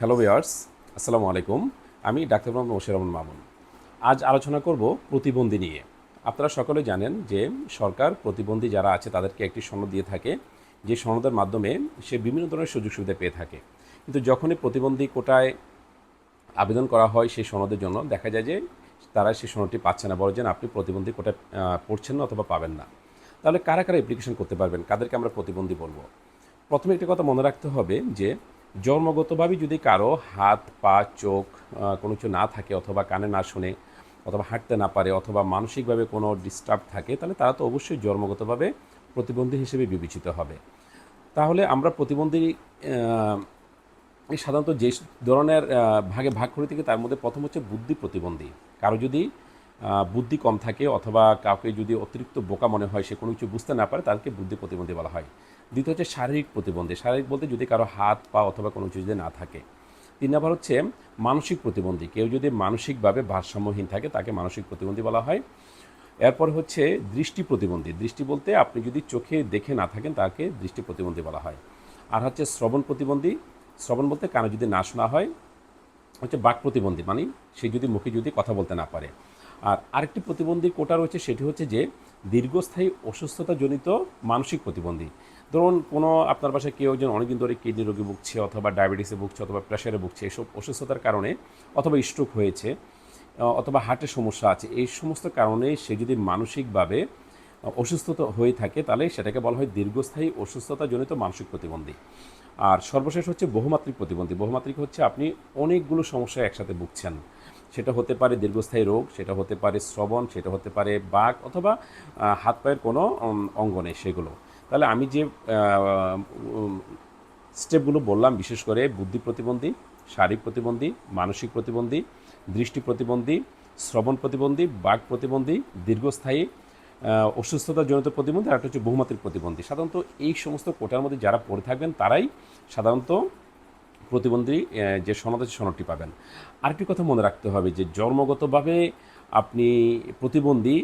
Hello viewers আসসালামু আলাইকুম আমি ডাক্তার মোহাম্মদ মোশির রহমান মামুন। আজ আলোচনা করব প্রতিবন্ধী নিয়ে। আপনারা সকলে জানেন যে সরকার প্রতিবন্ধী যারা আছে, তাদেরকে একটি সনদ দিয়ে থাকে। যে সনদের মাধ্যমে সে বিভিন্ন ধরনের সুযোগ সুবিধা পেয়ে থাকে। কিন্তু যখনই প্রতিবন্ধী কোটায় আবেদন করা হয় সেই সনদের জন্য, দেখা যায় যে তারা সেই সনদটি পাচ্ছে না। বড় যেন আপনি প্রতিবন্ধী কোটায় পড়ছেন না অথবা পাবেন না। তাহলে কারা কারা অ্যাপ্লিকেশন করতে পারবেন? কাদেরকে আমরা প্রতিবন্ধী বলব? প্রথমে একটি কথা মনে রাখতে হবে যে জন্মগতভাবে যদি কারও হাত, পা, চোখ কোনো কিছু না থাকে অথবা কানে না শুনে, অথবা হাঁটতে না পারে অথবা মানসিকভাবে কোনো ডিস্টার্ব থাকে, তাহলে তারা তো অবশ্যই জন্মগতভাবে প্রতিবন্ধী হিসেবে বিবেচিত হবে। তাহলে আমরা প্রতিবন্ধী সাধারণত যে ধরনের ভাগে ভাগ করে থেকে তার মধ্যে প্রথম হচ্ছে বুদ্ধি প্রতিবন্ধী। কারও যদি বুদ্ধি কম থাকে অথবা কাউকে যদি অতিরিক্ত বোকা মনে হয় সে কোনো কিছু বুঝতে না পারে, তাদেরকে বুদ্ধি প্রতিবন্ধী বলা হয়। দ্বিতীয় হচ্ছে শারীরিক প্রতিবন্ধী। শারীরিক বলতে যদি কারও হাত, পা অথবা কোনো কিছু যদি না থাকে। তিন নম্বর হচ্ছে মানসিক প্রতিবন্ধী। কেউ যদি মানসিকভাবে ভারসাম্যহীন থাকে, তাকে মানসিক প্রতিবন্ধী বলা হয়। এরপর হচ্ছে দৃষ্টি প্রতিবন্ধী। দৃষ্টি বলতে আপনি যদি চোখে দেখে না থাকেন, তাকে দৃষ্টি প্রতিবন্ধী বলা হয়। আর হচ্ছে শ্রবণ প্রতিবন্ধী। শ্রবণ বলতে কানে যদি না শোনা হয়, হচ্ছে বাক প্রতিবন্ধী মানে সে যদি মুখে যদি কথা বলতে না পারে। আর আরেকটি প্রতিবন্ধী কোটা রয়েছে, সেটি হচ্ছে যে দীর্ঘস্থায়ী অসুস্থতাজনিত মানসিক প্রতিবন্ধী। ধরুন কোনো আপনার পাশে কেউ একজন অনেকদিন ধরে কিডনি রোগে ভুগছে অথবা ডায়াবেটিসে ভুগছে অথবা প্রেশারে ভুগছে এসব অসুস্থতার কারণে অথবা স্ট্রোক হয়েছে অথবা হার্টের সমস্যা আছে এই সমস্ত কারণে সে যদি মানসিকভাবে অসুস্থতা হয়ে থাকে তাহলে সেটাকে বলা হয় দীর্ঘস্থায়ী অসুস্থতাজনিত মানসিক প্রতিবন্ধী। আর সর্বশেষ হচ্ছে বহুমাত্রিক প্রতিবন্ধী। বহুমাত্রিক হচ্ছে আপনি অনেকগুলো সমস্যায় একসাথে ভুগছেন। সেটা হতে পারে দীর্ঘস্থায়ী রোগ সেটা হতে পারে শ্রবণ সেটা হতে পারে বাঘ অথবা হাত পায়ের কোনো উম, অঙ্গ নেই সেগুলো। তাহলে আমি যে স্টেপগুলো বললাম, বিশেষ করে বুদ্ধি প্রতিবন্ধী, শারীরিক প্রতিবন্ধী, মানসিক প্রতিবন্ধী, দৃষ্টি প্রতিবন্ধী, শ্রবণ প্রতিবন্ধী বাঘ প্রতিবন্ধী, দীর্ঘস্থায়ী অসুস্থতাজনিত প্রতিবন্ধী, আর একটা হচ্ছে বহুমাত্রিক প্রতিবন্ধী। সাধারণত এই সমস্ত কোটার মধ্যে যারা পড়ে থাকবেন, তারাই সাধারণত প্রতিবন্ধী যে সনদ আছে সনদটি পাবেন। আরেকটি কথা মনে রাখতে হবে যে, জন্মগতভাবে আপনি প্রতিবন্ধী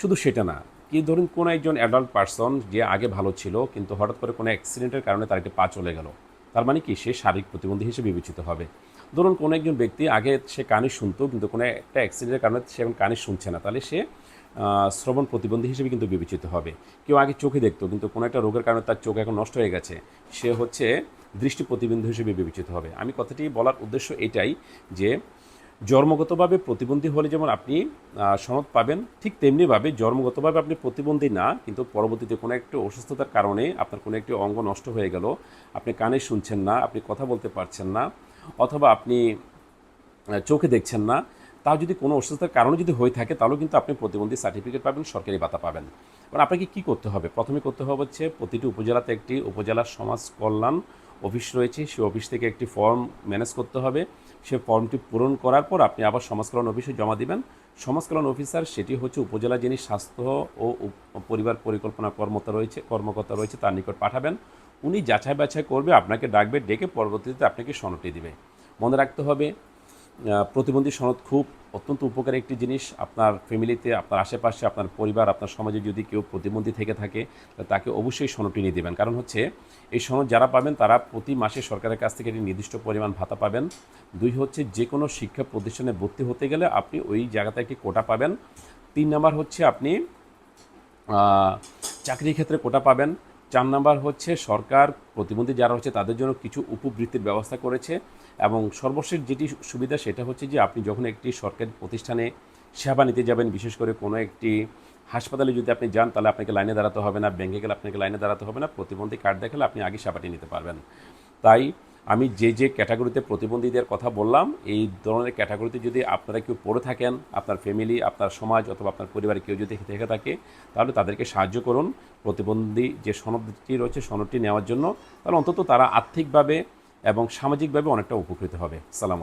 শুধু সেটা না কি ধরুন কোনো একজন অ্যাডাল্ট পার্সন যে আগে ভালো ছিল, কিন্তু হঠাৎ করে কোনো অ্যাক্সিডেন্টের কারণে তার একটি পা চলে গেল। তার মানে কি? সে শারীরিক প্রতিবন্ধী হিসেবে বিবেচিত হবে। ধরুন কোনো একজন ব্যক্তি আগে সে কানে শুনতো, কিন্তু কোনো একটা অ্যাক্সিডেন্টের কারণে সে এখন কানে শুনছে না। তাহলে সে শ্রবণ প্রতিবন্ধী হিসেবে কিন্তু বিবেচিত হবে। কেউ আগে চোখে দেখতো, কিন্তু কোনো একটা রোগের কারণে তার চোখ এখন নষ্ট হয়ে গেছে। সে হচ্ছে দৃষ্টি প্রতিবন্ধী হিসেবে বিবেচিত হবে। আমি কথাটি বলার উদ্দেশ্য এটাই যে জন্মগতভাবে প্রতিবন্ধী হলে যেমন আপনি সনদ পাবেন, ঠিক তেমনিভাবে জন্মগতভাবে আপনি প্রতিবন্ধী না, কিন্তু পরবর্তীতে কোনো একটি অসুস্থতার কারণে আপনার কোনো একটি অঙ্গ নষ্ট হয়ে গেল, আপনি কানে শুনছেন না, আপনি কথা বলতে পারছেন না, অথবা আপনি চোখে দেখছেন না, তাও যদি কোনো অসুস্থতার কারণে যদি হয়ে থাকে, তাহলেও কিন্তু আপনি প্রতিবন্ধী সার্টিফিকেট পাবেন, সরকারি ভাতা পাবেন। এবার আপনাকে কী করতে হবে? প্রথমে করতে হবে হচ্ছে, প্রতিটি উপজেলাতে একটি উপজেলা সমাজ কল্যাণ অফিস রয়েছে, সেই অফিস থেকে একটি ফর্ম ম্যানেজ করতে হবে। সে ফর্মটি পূরণ করার পর আপনি আবার সমাজ কল্যাণ অফিসে জমা দিবেন। সমাজ কল্যাণ অফিসার সেটি হচ্ছে উপজেলা যিনি স্বাস্থ্য ও পরিবার পরিকল্পনা কর্মতা রয়েছে, কর্মকর্তা রয়েছে তার নিকট পাঠাবেন। উনি যাচাই বাছাই করবে, আপনাকে ডাকবে, ডেকে পরবর্তীতে আপনাকে সনদটি দিবে। মনে রাখতে হবে প্রতিবন্ধী সনদ খুব অত্যন্ত উপকারী একটি জিনিস। আপনার ফ্যামিলিতে, আপনার আশেপাশে, আপনার পরিবার, আপনার সমাজে যদি কেউ প্রতিবন্ধী থেকে থাকে তাকে অবশ্যই সনদটি নিয়ে দেবেন। কারণ হচ্ছে, এই সনদ যারা পাবেন, তারা প্রতি মাসে সরকারের কাছ থেকে একটি নির্দিষ্ট পরিমাণ ভাতা পাবেন। দুই হচ্ছে যে কোনো শিক্ষা প্রতিষ্ঠানে ভর্তি হতে গেলে আপনি ওই জায়গাতে একটি কোটা পাবেন। তিন নাম্বার হচ্ছে, আপনি চাকরির ক্ষেত্রে কোটা পাবেন। চার নাম্বার হচ্ছে সরকার, প্রতিবন্ধী যারা হচ্ছে তাদের জন্য কিছু উপবৃত্তির ব্যবস্থা করেছে এবং সর্বশেষ যেটি সুবিধা সেটা হচ্ছে যে আপনি যখন একটি সরকারি প্রতিষ্ঠানে সেবা নিতে যাবেন, বিশেষ করে কোনো একটি হাসপাতালে যদি আপনি যান, তাহলে আপনাকে লাইনে দাঁড়াতে হবে না ব্যাঙ্কে গেলে আপনাকে লাইনে দাঁড়াতে হবে না, প্রতিবন্ধী কার্ড দেখালে আপনি আগে সেবাটি নিতে পারবেন। তাই আমি যে যে ক্যাটাগরিতে প্রতিবন্ধীদের কথা বললাম, এই ধরনের ক্যাটাগরিতে যদি আপনারা কেউ পড়ে থাকেন, আপনার ফ্যামিলি, আপনার সমাজ অথবা আপনার পরিবারে কেউ যদি থেকে থাকে, তাহলে তাদেরকে সাহায্য করুন। প্রতিবন্ধী যে সনদটি রয়েছে, সনদটি নেওয়ার জন্য, তাহলে অন্তত তারা আর্থিকভাবে এবং সামাজিকভাবে অনেকটা উপকৃত হবে। সালাম